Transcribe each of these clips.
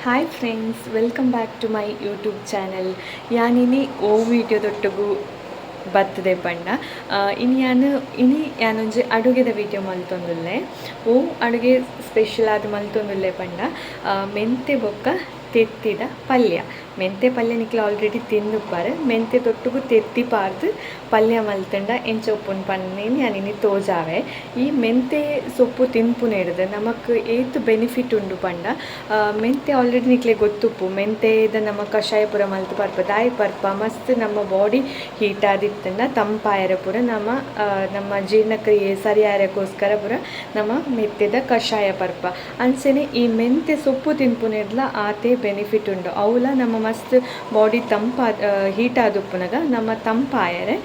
hi friends welcome back to my YouTube channel ಯಾನಿನಿ ಓ ವಿಡಿಯೋದೊಟ್ಟಿಗೂ ಬರ್ತದೆ ಪಂಡ ಆ, ಇನ್ನು ಯಾನು ಇನಿ ಯಾನೊಂಜಿ ಅಡುಗೆದ ವಿಡಿಯೋ ಮಲ್ತೊಂದುಲ್ಲೆ ಓ ಅಡುಗೆ ಸ್ಪೆಷಲ್ ಆದ್ ಮಲ್ತೊಂದುಲ್ಲೆ ಪಂಡ ಆ, ಮೆಂತೆ ಬೊಕ್ಕ ತೆತ್ತಿದ ಪಲ್ಯ ಮೆಂತೆ ಪಲ್ಯ ನಿಕ್ಲ ಆಲ್ರೆಡಿ ತಿಂದುಪ್ಪಾರೆ ಮೆಂತೆ ತೊಟ್ಟುಗು ತೆತ್ತಿ ಪಾರ್ದು ಪಲ್ಯ ಮಲ್ತಂಡ ಎಂಚ ಉಪ್ಪುನ್ ಪನ್ನೇನು ಯಾನಿನಿ ತೋಜಾವೆ. ಈ ಮೆಂತೆ ಸೊಪ್ಪು ತಿನ್ಪುನೇಡ್ದು ನಮಕ್ ಏತ್ ಬೆನಿಫಿಟ್ ಉಂಡು ಪಂಡ. ಮೆಂತೆ ಆಲ್ರೆಡಿ ನಿಕ್ಲೆ ಗೊತ್ತುಪ್ಪು. ಮೆಂತೆದ ನಮ್ಮ ಕಷಾಯ ಪೂರ ಮಲ್ತು ಪರ್ಪ, ದಾಯಿ ಪರ್ಪ, ಮಸ್ತ್ ನಮ್ಮ ಬಾಡಿ ಹೀಟ್ ಆದಿತ್ತಂಡ, ತಂಪಾಯರ ಪೂರ ನಮ್ಮ ನಮ್ಮ ಜೀರ್ಣಕ್ರಿಯೆ ಸರಿಯಾರಕ್ಕೋಸ್ಕರ ಪೂರ ನಮ್ಮ ಮೆತ್ತೆದ ಕಷಾಯ ಪರ್ಪ. ಅಂಚೆನೆ ಈ ಮೆಂತೆ ಸೊಪ್ಪು ತಿನ್ಪುನೆಡ್ಲ ಆತೆ ಬೆನಿಫಿಟ್ ಉಂಡು. ಅವಲ ನಮ್ಮ ಮಸ್ತ್ ಬಾಡಿ ತಂಪ ಹೀಟ್ ಆದುಪ್ಪುನಗ ನಮ್ಮ ತಂಪಾಯರೆ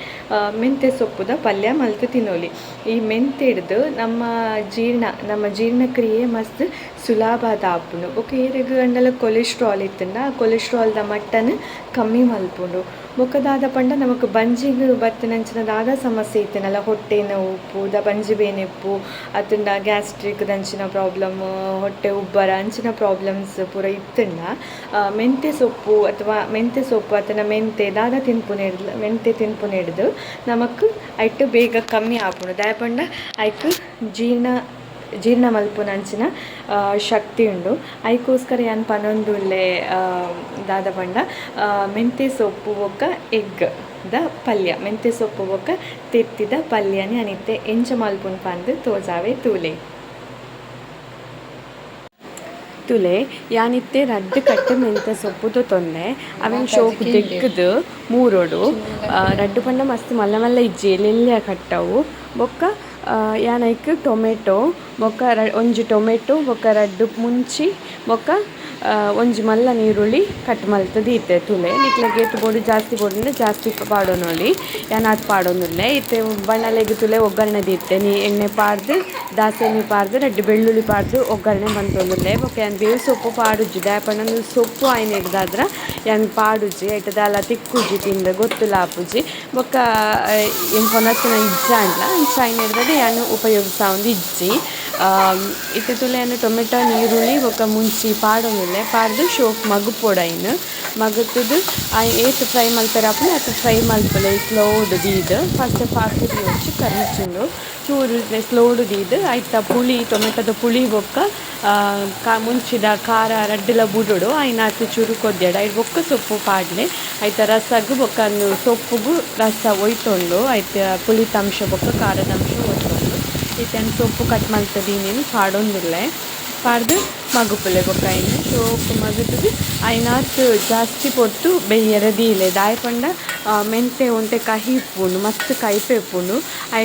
ಮೆಂತೆ ಸೊಪ್ಪುದ ಪಲ್ಯ ಮಲ್ತು ತಿನ್ನೋಲಿ. ಈ ಮೆಂತೆ ಹಿಡ್ದು ನಮ್ಮ ಜೀರ್ಣ, ನಮ್ಮ ಜೀರ್ಣಕ್ರಿಯೆ ಮಸ್ತ್ ಸುಲಭದ ಆಪುಂಡು. ಓಕೆ ಏರೆಗ್ ಅಂಡಲ ಕೊಲೆಸ್ಟ್ರಾಲ್ ಇತ್ತಂಡ ಆ ಕೊಲೆಸ್ಟ್ರಾಲ್ದ ಮಟ್ಟನ ಕಮ್ಮಿ ಮಲ್ಪುಂಡು. ಬೊಕದಾದ ಪಂಡ ನಮಕ್ ಬಂಜಿಗ್ ಬತ್ತಿನಂಚಿನ ದಾದ ಸಮಸ್ಯೆ ಇತ್ತೇನಲ್ಲ? ಹೊಟ್ಟೆ ನೋವು ಉಪ್ಪು ದ ಬಂಜಿ ಬೇನೆಪ್ಪು, ಅತ್ತಂಡ ಗ್ಯಾಸ್ಟ್ರಿಕ್ ದಂಚಿನ ಪ್ರಾಬ್ಲಮ್, ಹೊಟ್ಟೆ ಉಬ್ಬರ ಅಂಚಿನ ಪ್ರಾಬ್ಲಮ್ಸ್ ಪೂರ ಇತ್ತಂಡ. ಮೆಂತೆ ಸೊಪ್ಪು ಅಥವಾ ಮೆಂತೆ ಸೊಪ್ಪು ಅಥವಾ ಮೆಂತೆ ದಾದ ತಿನ್ಪುನೆಡ್ದು ಮೆಂತೆ ತಿನ್ಪುನೆಡ್ದು ನಮಕ್ ಐಟು ಬೇಗ ಕಮ್ಮಿ ಆಪುಂಡು. ದಾಯಪಂಡ ಐಕ್ ಜೀರ್ಣ ಜೀರ್ಣ ಮಲ್ಪುನಂಚಿನ ಶಕ್ತಿ ಉಂಡು. ಐಕೋಸ್ಕರ ಯಾನ್ ಪನೊಂದುಲ್ಲೆ ದಾದ ಪಂಡ ಮೆಂತೆ ಸೊಪ್ಪು ಬೊಕ್ಕ ಎಗ್ ದ ಪಲ್ಯ. ಮೆಂತೆ ಸೊಪ್ಪು ಬೊಕ್ಕ ತೆತ್ತಿದ ಪಲ್ಯನೇ ಅನಿತ್ತೆ. ಎಂಚ ಮಲ್ಪುನ್ ಪಂದ್ ತೋಜಾವೆ ತೂಲೆ. ತುಲೆ ಯಾನಿತ್ತೆ ರಡ್ಡು ಕಟ್ಟು ಮೆಂತೆ ಸೊಪ್ಪುದು ತೊಂದೆ ಅವೆನ್ ಶೋಕು ತೆಗ್ದು ಮೂರೋಡು. ರಡ್ಡು ರಡ್ಡ್ ಪಂಡ ಮಸ್ತ್ ಮಲ್ಲ ಮಲ್ಲ ಇಜ್ಜಿ ಎಲ್ಲೆಲ್ಲ ಕಟ್ಟವು. ಬೊಕ್ಕ ಆ, ಯಾನೈಕ್ ಟೊಮೆಟೊ ಬೊಕ ಒಂಜಿ ಟೊಮೆಟೊ ಬೊಕ ರಡ್ಡ್ ಮುಂಚಿ ಬೊಕ ಒಂಜಿ ಮಲ್ಲ ನೀರುಳ್ಳಿ ಕಟ್ ಮಲ್ತ್ ದೀತೆ ತುಲೆ. ನಿಕ್ಲೆಗ್ ಏತ್ ಬೋಡು ಜಾಸ್ತಿ ಬೋಡುಂಡೆ ಜಾಸ್ತಿ ಪಾಡೊನೊಲಿ. ಯಾನ್ ಅತ್ ಪಾಡೊಂದುಲ್ಲೆ ಇತ್ತೆ ಬಣ್ಣಲೆಗ್ ತುಲೆ ಒಗ್ಗರಣೆ ದೀತೆ ನೀ ಎಣ್ಣೆ ಪಾಡ್ದು ದಾಸೆಣ್ಣೆ ಪಾಡ್ದು ರಡ್ಡ್ ಬೆಳ್ಳುಳ್ಳಿ ಪಾಡ್ದು ಒಗ್ಗರಣೆ ಮಂತೊಂದುಲ್ಲೆ ಬೊಕ ಯಾನ್ ಬೇವು ಸೊಪ್ಪು ಪಾಡುಜ್ಜಿ. ದಾಯಪಂಡ ಸೊಪ್ಪು ಆಯ್ನ ಎಗ್ದಾದ್ರ ಯಾನ್ ಪಾಡುಜ್ಜಿ. ಐಟ ದಾಲ ತಿಕ್ಕುಜ್ಜಿ ತಿಂದ ಗೊತ್ತುಲ ಆಪುಜಿ ಬೊಕ್ಕ ಏನು ಪೊನಸಿನ ಇಜ್ಜ ಅಂಡ್ಲ ಅಂಚ ಆಯ್ನ ಹಿಡ್ದದೆ ಯಾನು ಉಪಯೋಗಿಸ್ತಾ ಒಂದು ಇಜ್ಜಿ ಇತ್ತೆ ತುಲೆಯನ್ನು ಟೊಮೆಟೊ, ನೀರುಳ್ಳಿ ಬೊಕ್ಕ ಮುಂಚಿ ಪಾಡೊಂದುಲ್ಲೆ ಪಾಡ್ದು ಶೋಕ್ ಮಗು ಪೋಡ ಇನ್ನು. ಮಗುತ್ತುದು ಏತ್ ಫ್ರೈ ಮಲ್ಪೆರ ಆಪುಂಡು ಅತ್ತ ಫ್ರೈ ಮಲ್ಪಲೆ ಸ್ಲೋಡ್ ದೀದ್. ಫಸ್ಟ್ ಪಾತ್ರೆ ವಚ್ಚಿ ಕರಿಚುಂಡು ಚೂರು ಸ್ಲೋಡ್ ದೀದ್. ಐತ ಪುಳಿ, ಟೊಮೆಟೊದ ಪುಳಿ ಬೊಕ್ಕ ಕಾ, ಮುಂಚಿದ ಖಾರ ಬುಡುಡು. ಬುಡೋಡು ಆಯ್ನಾತು ಚೂರು ಕೊದ್ದೆಡ ಐದು ಬೊಕ್ಕ ಸೊಪ್ಪು ಪಾಡ್ಲೆ. ಐತ ರಸಗು ಬೊಕ್ಕ ಸೊಪ್ಪುಗು ರಸ ಒಯ್ತುಂಡು. ಐತ ಪುಳಿತಾಂಶ ಬೊಕ್ಕ ಖಾರದ ಅಂಶ ಇತ್ತನ್ ಸೊಪ್ಪು ಕಟ್ ಮಾಡ್ತಿದ್ದೀನಿ ಪಾಡೊಂದುಲ್ಲೆ ಪಾಡ್ದು ಮಗುಪುಲೆ ಬೊಕ್ಕಾಯಿನ ಶೋಕು ಮಗುತುದು ಐನಾತ್ ಜಾಸ್ತಿ ಪೊತ್ತು ಬೆಯ್ಯರೆ ದೀಲೆ ದಾಯಪಂಡ ಮೆಂತೆ ಒಂಟೆ ಕಹಿ ಇಪ್ಪುಂಡು ಮಸ್ತ್ ಕೈಪೆ ಇಪ್ಪುಂಡು ಆ,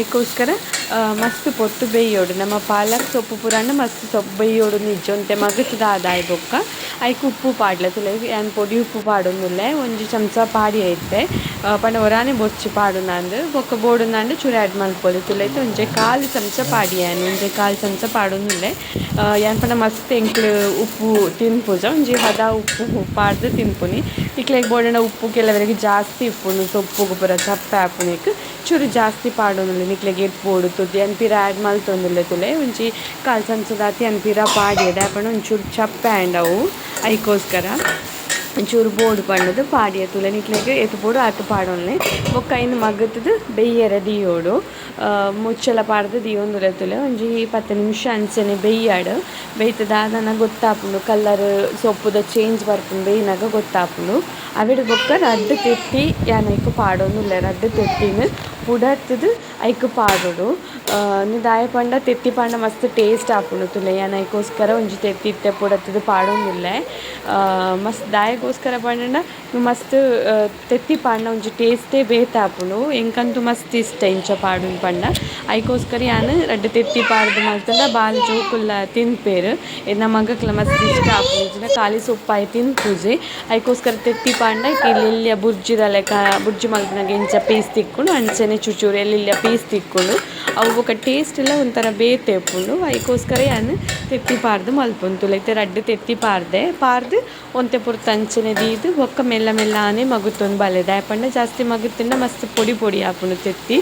ಮಸ್ತ್ ಪೊತ್ತು ಬೇಯೋಡು. ನಮ್ಮ ಪಾಲಕ್ ಸೊಪ್ಪು ಪುರಾಣ ಮಸ್ತ್ ಸೊಪ್ಪು ಬೇಯೋಡು ನಿಜ ಮಗಸದ ಆದಾಯ ಬೊಕ್ಕ. ಐಕ್ ಉಪ್ಪು ಪಾಡ್ಲೆ. ತುಲೆ ಯಾನ್ ಪೊಡಿ ಉಪ್ಪು ಪಾಡೊಂದುಲ್ಲೆ ಒಂಜಿ ಚಮಚ ಪಾಡಿ ಐತೆ. ಪಂಡ ಒರಾನೆ ಬೊಚ್ಚಿ ಪಾಡುನಾಂದು ಬೊಕ್ಕ ಬೋಡುನಾಂದು ಚೂರು ಆ್ಯಡ್ ಮಲ್ಪೊಲಿ ತುಲೈತೆ ಒಂಜೆ ಕಾಲು ಚಮಚ ಪಾಡಿ ಯಾನ್ ಒಂಜೆ ಕಾಲು ಚಮಚ ಪಾಡೊಂದುಲ್ಲೆ ಯಾನ್ ಪಂಡ ಮಸ್ತ್ ಎಂಕ್ಳು ಉಪ್ಪು ತಿನ್ಪುಜ. ಒಂಜಿ ಹದ ಉಪ್ಪು ಪಾಡ್ದು ತಿನ್ಪುನಿ. ಇಕ್ಲೆಗ್ ಬೋಡಣ ಉಪ್ಪು ಕೆಲವರಿಗೆ ಜಾಸ್ತಿ ಇಪ್ಪುನು. ಸೊಪ್ಪುಗು ಪೂರ ಚಪ್ಪೆ ಆಪುನಿಕ್ ಚೂರು ಜಾಸ್ತಿ ಪಾಡೊಂದುಲ್ಲೆ ನಿಕ್ಲೆಗೆ ತುದಿ ಅನ್ಪಿರ ಆ್ಯಡ್ ಮಲ್ತೊಂದುಲ್ಲೆ ತುಲೆ ಒಂಜಿ ಕಾಲು ಚಮಚದಾತಿ ಅನ್ಪಿರ ಪಾಡಿ ದಾಯಪಂಡ ಒಂಚೂರು ಚಪ್ಪೆ ಆಂಡವು ಐಕೋಸ್ಕರ ಒಂಚೂರು ಬೋಡು ಬೋರ್ಡ್ ಪಾಡಿಯ ತುಲೆ ನಿಕ್ಲೆಗ್ ಎತ್ತು ಬೋಡು ಆತು ಪಾಡೊಲ್ಲೆ ಬೊಕ್ಕ ಇನ್ನು ಮಗತುದ್ ಬೆಯ್ಯರೆ ದೀಯೋಡು. ಮುಚ್ಚಲ ಪಾಡ್ದು ದಿಯೊಂದುಲೆ ತುಲೆ ಒಂಜಿ ಪತ್ತು ನಿಮಿಷ ಅಂಚನೆ ಬೆಯ್ಯಾಡು. ಬೇಯ್ತದಾದನ ಗೊತ್ತಾಪುಂಡು. ಕಲ್ಲರ್ ಸೊಪ್ಪುದ ಚೇಂಜ್ ಬರ್ಪುಂಡು ಬೇಯ್ನಾಗ ಗೊತ್ತಾಪುಂಡು. ಅವಿಡ್ ಬೊಕ್ಕ ರಡ್ಡ್ ತೆತ್ತಿ, ಯಾನ್ ಐಕ್ ಪಾಡೊಂದುಲ್ಲೆ. ರಡ್ಡ್ ತೆತ್ತಿನ ಪುಡತ್ತದು ಐಕ್ ಪಾಡೋಡು. ದಾಯ ಪಂಡ ತೆತ್ತಿ ಪಂಡ ಮಸ್ತ್ ಟೇಸ್ಟ್ ಆಪುಂಡು ತುಲೆ ಯಾನ್ ಐಕೋಸ್ಕರ ಒಂಜಿ ತೆತ್ತಿ ಇತ್ತೆ ಪುಡತ್ತದು ಪಾಡೊಂದುಲ್ಲೆ ಆ, ಮಸ್ತ್ ದಾಯಗೋಸ್ಕರ ಪಂಡ ಮಸ್ತ್ ತೆತ್ತಿ ಪಾಂಡ ಒಂಜಿ ಟೇಸ್ಟೇ ಬೇತೆ ಆಪುಂಡು ಎಂಕಂತೂ ಮಸ್ತ್ ಇಷ್ಟ ಇಂಚ ಪಾಡುನ್ ಪಂಡ. ಐಕೋಸ್ಕರ ಯಾನ್ ರಡ್ಡ್ ತೆತ್ತಿ ಪಾಡ್ದು ಮಲ್ತಂಡ ಬಾಲ್ ಜೋಕುಲ್ಲ ತಿನ್ಪೇರು. ಎನ್ನ ಮಗಕ್ಲ ಮಸ್ತ್ ಇಷ್ಟ ಆಪುಂಜಿನ ಕಾಲಿ ಸೊಪ್ಪಾಯಿ ತಿನ್ಪುಜಿ. ಐಕೋಸ್ಕರ ತೆತ್ತಿ ಪಾಂಡ ಇಲ್ಲೆಲ್ಲ ಬುರ್ಜಿದ ಲೆಕ್ಕ ಬುರ್ಜಿ ಮಲ್ಪನಾಗ ಇಂಚ ಪೀಸ್ ತಿಕ್ಕೊಂಡು ಅಂಚನೆ ಚುಚೂರು ಎಲ್ಲೆಲ್ಲ ಪೀಸ್ ತಿಕ್ಕೊಂಡು ಅವು ಟೇಸ್ಟ್ ಎಲ್ಲ ಒಂಥರ ಬೇತೆ ಉಪ್ಪುಂಡು ಐಕೋಸ್ಕರ ಯಾನ್ ತೆತ್ತಿ ಪಾರ್ದು ಮಲ್ಪಂತು ಲೈತೆ ರಡ್ಡ್ ತೆತ್ತಿ ಪಾರ್ದೆ. ಪಾರ್ದು ಒಂತೆ ಪುರ ತಂಚನೆ ದೀದು, ಒಕ್ಕ ಮೆಲ್ಲ ಮೆಲ್ಲಾನೆ ಮಗುತೊಂದು ಬಲೆ ಯಾಪಂಡ ಜಾಸ್ತಿ ಮಗುತ್ತಿಂದ ಮಸ್ತ್ ಪೊಡಿ ಪೊಡಿ ಆಪುಂಡು ತೆತ್ತಿ.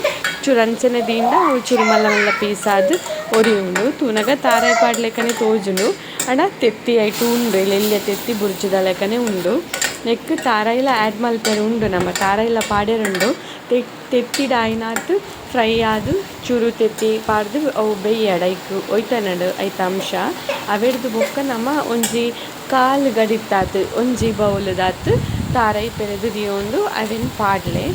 ಚುರಂಚನೆ ಅವು ಚೂರು ಮಲ್ಲ ಮಲ್ಲ ಪೀಸ್ ಆದ್ ಒರಿ ಉಂಡು ತೂನಗ ತಾರಾಯಿ ಪಾಡ್ಲೆಕನೆ ತೋಜುಂಡು. ಅಣ್ಣ ತೆತ್ತಿ ಐಟು ಉಂಡು ಎಲ್ಯ ತೆತ್ತಿ ಬುರ್ಜುದ ಲೆಕ್ಕನೆ ಉಂಡು. ನೆಕ್ ತಾರಾಯಿಲ ಆ್ಯಡ್ ಮಲ್ಪೆರ್ ಉಂಡು ನಮ್ಮ ತಾರಾಯಿಲ ಪಾಡ್ಯರುಂಡು ತೆ ತೆತ್ತಿಡ ಆಯ್ನಾತ್ ಫ್ರೈ ಆದ್ ಚೂರು ತೆತ್ತಿ ಪಾಡ್ದು ಅವು ಬೇಯ್ಯಾಡ ಐಕ್ ಒಯ್ತನಡ್ ಐತ ಅಂಶ ಅವೆಡ್ದು ಬೊಕ್ಕ ನಮ ಒಂಜಿ ಕಾಲ್ ಗಡಿತ್ತಾತ್ ಒಂಜಿ ಬೌಲ್ದಾತ್ ತಾರಾಯಿ ಪೆರೆದು ದಿಯೊಂದು ಅವೆನ್ ಪಾಡ್ಲೆ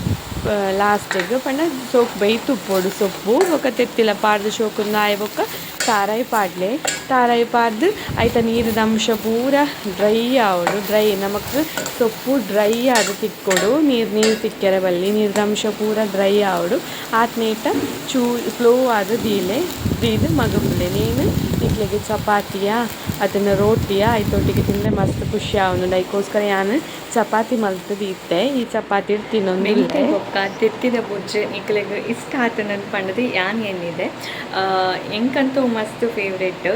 ಲಾಸ್ಟಿಗ್ ಪಂಡ ಸೋಕ್ ಬೇಯ್ತುಪ್ಪೊಡು ಸೊಪ್ಪು ಬೊಕ ತೆತ್ತಿಲ ಪಾಡ್ದು ಶೋಕುಂದ ಬೊಕ ತಾರಾಯಿ ಪಾಡ್ಲೆ. ತಾರಾಯಿ ಪಾಡ್ದ್ ಆಯ್ತ ನೀರಿನ ಅಂಶ ಪೂರ ಡ್ರೈ ಆವೊಡು ಡ್ರೈ ನಮಕ್ ಸೊಪ್ಪು ಡ್ರೈ ಆದ್ ತಿಕ್ಕೊಡು, ನೀರು ನೀರ್ ತಿಕ್ಕರೆ ಬಲ್ಲಿ ನೀರಿನ ಅಂಶ ಪೂರ ಡ್ರೈ ಆವೊಡು. ಆತ್ನೇಟ ಚೂ ಸ್ಲೋ ಆದ್ ದೀಲೆ, ದೀದ್ ಮಗಪುಲೆ ನೀನು ನಿಕ್ಲೆಗ್ ಚಪಾತಿಯ, ಅದನ್ನು ರೋಟಿಯ ಐತೊಟ್ಟಿಗೆ ತಿಂದರೆ ಮಸ್ತ್ ಖುಷಿ ಆವೊಂದುಂಡು ಐಕೋಸ್ಕರ ಯಾನ್ ಚಪಾತಿ ಮಲ್ತ್ ಇತ್ತೆ ಈ ಚಪಾತಿ ತಿನ್ನೊಂದಿಲ್ಲೆ ಬೊಕ್ಕ ತಿತ್ತಿದ ಬೊಜ್ಜು ನಿಕ್ಲೆಗ್ ಇಷ್ಟ ಆತನನ್ ಪಂಡದು ಯಾನ್ ಎನ್ನಿದೆ ಎಂಕಂತೂ ಮಸ್ತ್ ಫೇವ್ರೇಟ್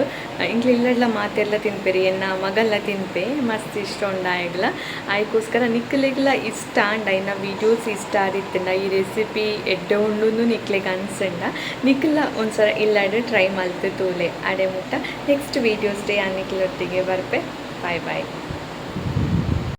ಇಂಕ್ಲ ಇಲ್ಲಡ್ಲ ಮಾತೆಲ್ಲ ತಿನ್ಪೆರಿ, ಎನ್ನ ಮಗಲ್ಲ ತಿನ್ಪೆ. ಮಸ್ತ್ ಇಷ್ಟ ಉಂಡ ಆಯ್ಗ್ಲ ಆಯ್ಕೋಸ್ಕರ ನಿಕ್ಲೆಗ್ಲ ಇಷ್ಟ ಅಂಡ. ಇನ್ನ ವಿಡಿಯೋಸ್ ಇಷ್ಟ ಆದಿತ್ತಂಡ. ಈ ರೆಸಿಪಿ ಎಡ್ಡೆ ಉಂಡು ನಿಕ್ಲೆಗ್ ಅನ್ಸಂಡ. ನಿಕ್ಲ ಒಂದ್ಸಲ ಇಲ್ಲಾಡ್ರೆ ಟ್ರೈ ಮಲ್ತ್ ತೂಲೆ. ಅಡೆ ಮುಟ್ಟ. ನೆಕ್ಸ್ಟ್ ವೀಡಿಯೋಸ್ ಡೇ ಆ ನಿಕ್ಲೊಟ್ಟಿಗೆ ಬರ್ಪೆ ಬಾಯ್ ಬಾಯ್